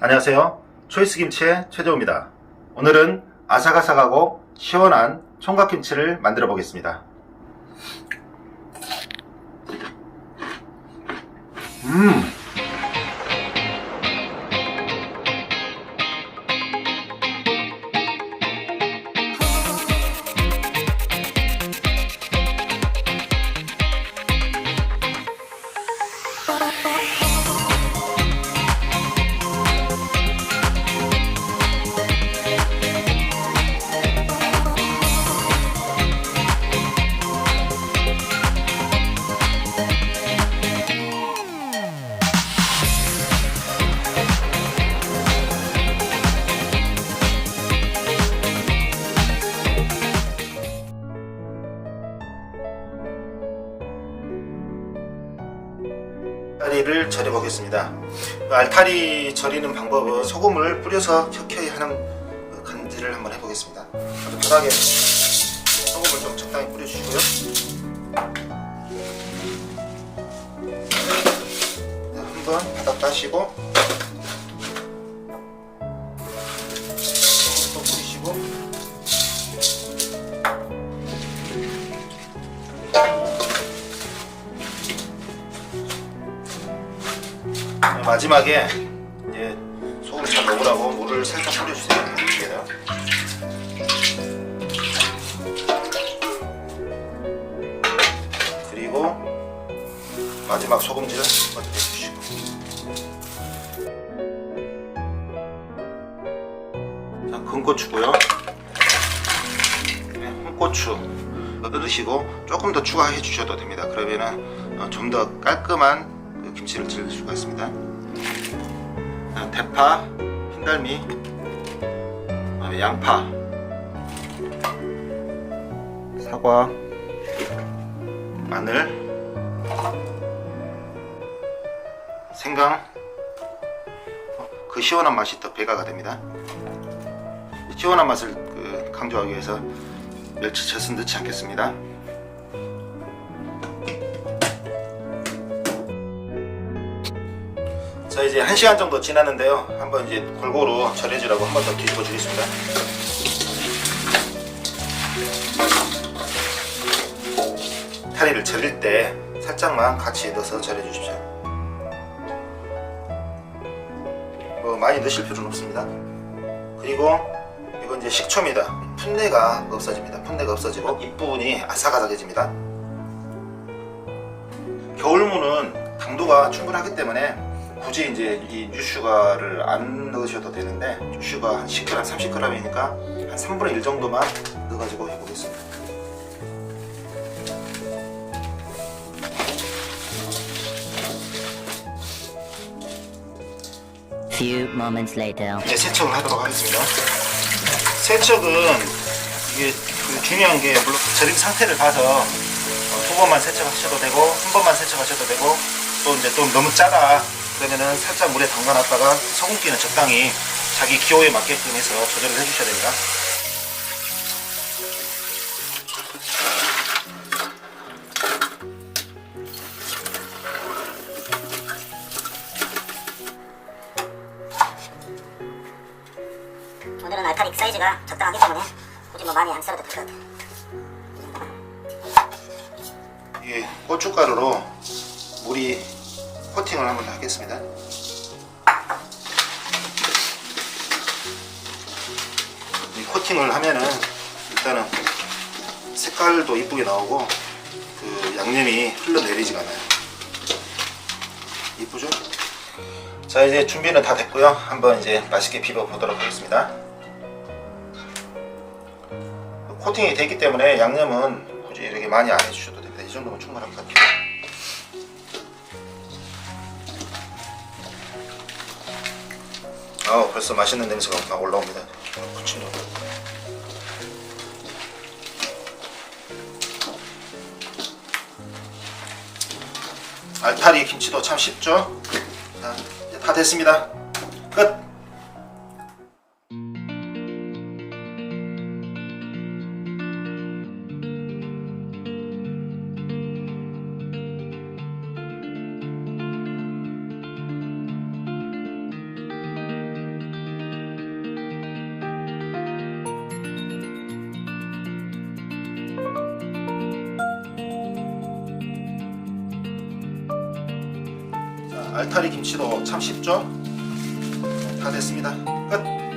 안녕하세요. 초이스 김치의 최재호입니다. 오늘은 아삭아삭하고 시원한 총각김치를 만들어 보겠습니다. 음! 알타리를 절여 보겠습니다. 알타리 절이는 방법은 소금을 뿌려서 켜켜이 하는 그 간지를 한번 해보겠습니다. 아주 편하게 소금을 좀 적당히 뿌려주시고요. 네, 한번 바닥 따시고 마지막에 이제 소금 잘 녹으라고 물을 살짝 뿌려주세요. 여기에다. 그리고 마지막 소금질을 먼저 해주시고 자, 큰 고추고요. 네, 홍고추 넣으시고 조금 더 추가해 주셔도 됩니다. 그러면은 좀 더 깔끔한 그 김치를 즐길 수가 있습니다. 자, 대파, 흰달미, 그다음에 양파, 사과, 마늘, 생강. 어, 그 시원한 맛이 더 배가가 됩니다. 시원한 맛을 그 강조하기 위해서 멸치젓은 넣지 않겠습니다. 자 이제 1시간 정도 지났는데요. 한번 이제 골고루 절여주라고 한 번 더 뒤집어 주겠습니다. 타리를 절일 때 살짝만 같이 넣어서 절여 주십시오. 뭐 많이 넣으실 필요는 없습니다. 그리고 이건 이제 식초입니다. 풋내가 없어집니다. 풋내가 없어지고 잎부분이 아삭아삭해집니다. 겨울무는 당도가 충분하기 때문에 굳이 이제 이 뉴슈가를 안 넣으셔도 되는데 뉴슈가 한 10g, 30g이니까 한 3분의 1 정도만 넣어가지고 해보겠습니다. Few moments later. 이제 세척을 하도록 하겠습니다. 세척은 이게 그 중요한 게 물론 절임 상태를 봐서 어, 두 번만 세척하셔도 되고 한 번만 세척하셔도 되고 또 이제 또 너무 짜다 그러면은 살짝 물에 담가놨다가 소금기는 적당히 자기 기호에 맞게끔 해서 조절을 해주셔야 됩니다. 오늘은 알카닉 사이즈가 적당하기 때문에 굳이 뭐 많이 안 썰어도 될 것 같아요. 이 고춧가루로 물이 코팅을 한번 하겠습니다. 이 코팅을 하면은 일단은 색깔도 이쁘게 나오고 그 양념이 흘러내리지가 않아요. 이쁘죠? 자 이제 준비는 다 됐고요. 한번 이제 맛있게 비벼 보도록 하겠습니다. 코팅이 되기 때문에 양념은 굳이 이렇게 많이 안 해주셔도 됩니다. 이 정도면 충분할 것 같아요. 아 벌써 맛있는 냄새가 막 올라옵니다. 부침도. 알타리 김치도 참 쉽죠? 자, 이제 다 됐습니다. 끝! 알타리 김치도 참 쉽죠? 다 됐습니다. 끝!